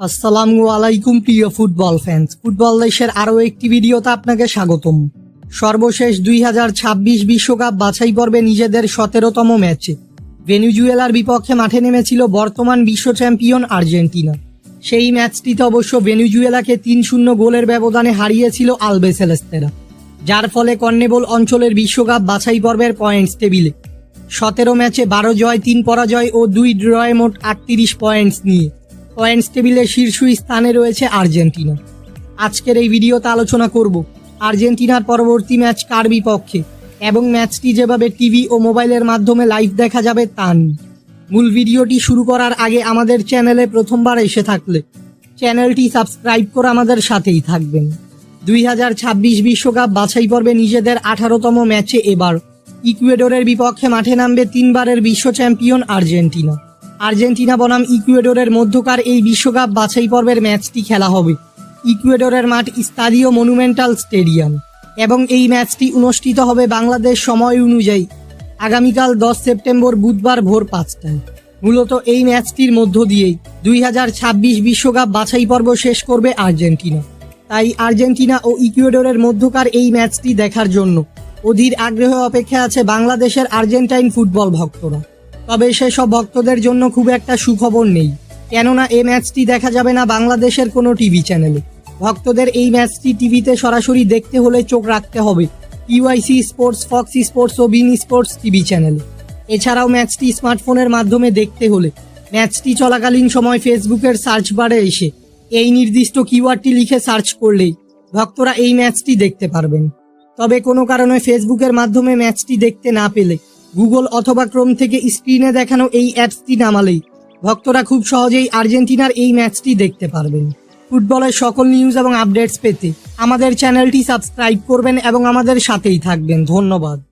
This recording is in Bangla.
আসসালামু আলাইকুম, প্রিয় ফুটবল ফ্যান্স ফুটবল দেশের আরও একটি ভিডিওতে আপনাকে স্বাগতম। সর্বশেষ দুই হাজার ছাব্বিশ বিশ্বকাপ বাছাই পর্বে নিজেদের সতেরোতম ম্যাচে। ভেনিজুয়েলার বিপক্ষে মাঠে নেমেছিল বর্তমান বিশ্ব চ্যাম্পিয়ন আর্জেন্টিনা। সেই ম্যাচটিতে অবশ্য ভেনিজুয়েলাকে তিন শূন্য গোলের ব্যবধানে হারিয়েছিল আলবেসেলেস্তেরা যার ফলে কর্নেবল অঞ্চলের বিশ্বকাপ বাছাই পর্বের পয়েন্টস টেবিলে সতেরো ম্যাচে বারো জয়, তিন পরাজয় ও দুই ড্রয়ে মোট আটত্রিশ পয়েন্টস নিয়ে। পয়েন্টস টেবিলে শীর্ষ স্থানে রয়েছে আর্জেন্টিনা। আজকের এই ভিডিওতে আলোচনা করব আর্জেন্টিনার পরবর্তী ম্যাচ কার বিপক্ষে এবং ম্যাচটি যেভাবে টিভি ও মোবাইলের মাধ্যমে লাইভ দেখা যাবে তা নিয়ে। মূল ভিডিওটি শুরু করার আগে আমাদের চ্যানেলে প্রথমবার এসে থাকলে চ্যানেলটি সাবস্ক্রাইব করে আমাদের সাথেই থাকবেন। দুই হাজার ছাব্বিশ বিশ্বকাপ বাছাই পর্বে নিজেদের আঠারোতম ম্যাচে এবার ইকুয়েডরের বিপক্ষে মাঠে নামবে তিনবারের বিশ্ব চ্যাম্পিয়ন আর্জেন্টিনা। আর্জেন্টিনা বনাম ইকুয়েডরের মধ্যকার এই বিশ্বকাপ বাছাই পর্বের ম্যাচটি খেলা হবে। ইকুয়েডরের মাঠ স্তাদিও মনুমেন্টাল স্টেডিয়াম এবং এই ম্যাচটি অনুষ্ঠিত হবে বাংলাদেশ সময় অনুযায়ী। আগামীকাল দশ সেপ্টেম্বর বুধবার ভোর পাঁচটায়। মূলত এই ম্যাচটির মধ্য দিয়েই দুই হাজার ছাব্বিশ বিশ্বকাপ বাছাই পর্ব শেষ করবে আর্জেন্টিনা। তাই আর্জেন্টিনা ও ইকুয়েডরের মধ্যকার এই ম্যাচটি দেখার জন্য অধীর আগ্রহে অপেক্ষা আছে বাংলাদেশের আর্জেন্টাইন ফুটবল ভক্তরা। তবে সেসব ভক্তদের জন্য খুব একটা সুখবর নেই। কেননা এই ম্যাচটি দেখা যাবে না বাংলাদেশের কোনো টিভি চ্যানেলে। ভক্তদের এই ম্যাচটি টিভিতে সরাসরি দেখতে হলে চোখ রাখতে হবে। ইউআইসি স্পোর্টস ফক্স স্পোর্টস ও বিন স্পোর্টস টিভি চ্যানেলে। এছাড়াও ম্যাচটি স্মার্টফোনের মাধ্যমে দেখতে হলে। ম্যাচটি চলাকালীন সময় ফেসবুকের সার্চ বারে এসে এই নির্দিষ্ট কিওয়ার্ডটি লিখে সার্চ করলেই ভক্তরা এই ম্যাচটি দেখতে পারবেন। তবে কোনো কারণে ফেসবুকের মাধ্যমে ম্যাচটি দেখতে না পেলে গুগল অথবা ক্রোম থেকে স্ক্রিনে দেখানো এই অ্যাপসটি নামালেই ভক্তরা খুব সহজেই আর্জেন্টিনার এই ম্যাচটি দেখতে পারবেন। ফুটবলের সকল নিউজ এবং আপডেটস পেতে আমাদের চ্যানেলটি সাবস্ক্রাইব করবেন এবং আমাদের সাথেই থাকবেন। ধন্যবাদ।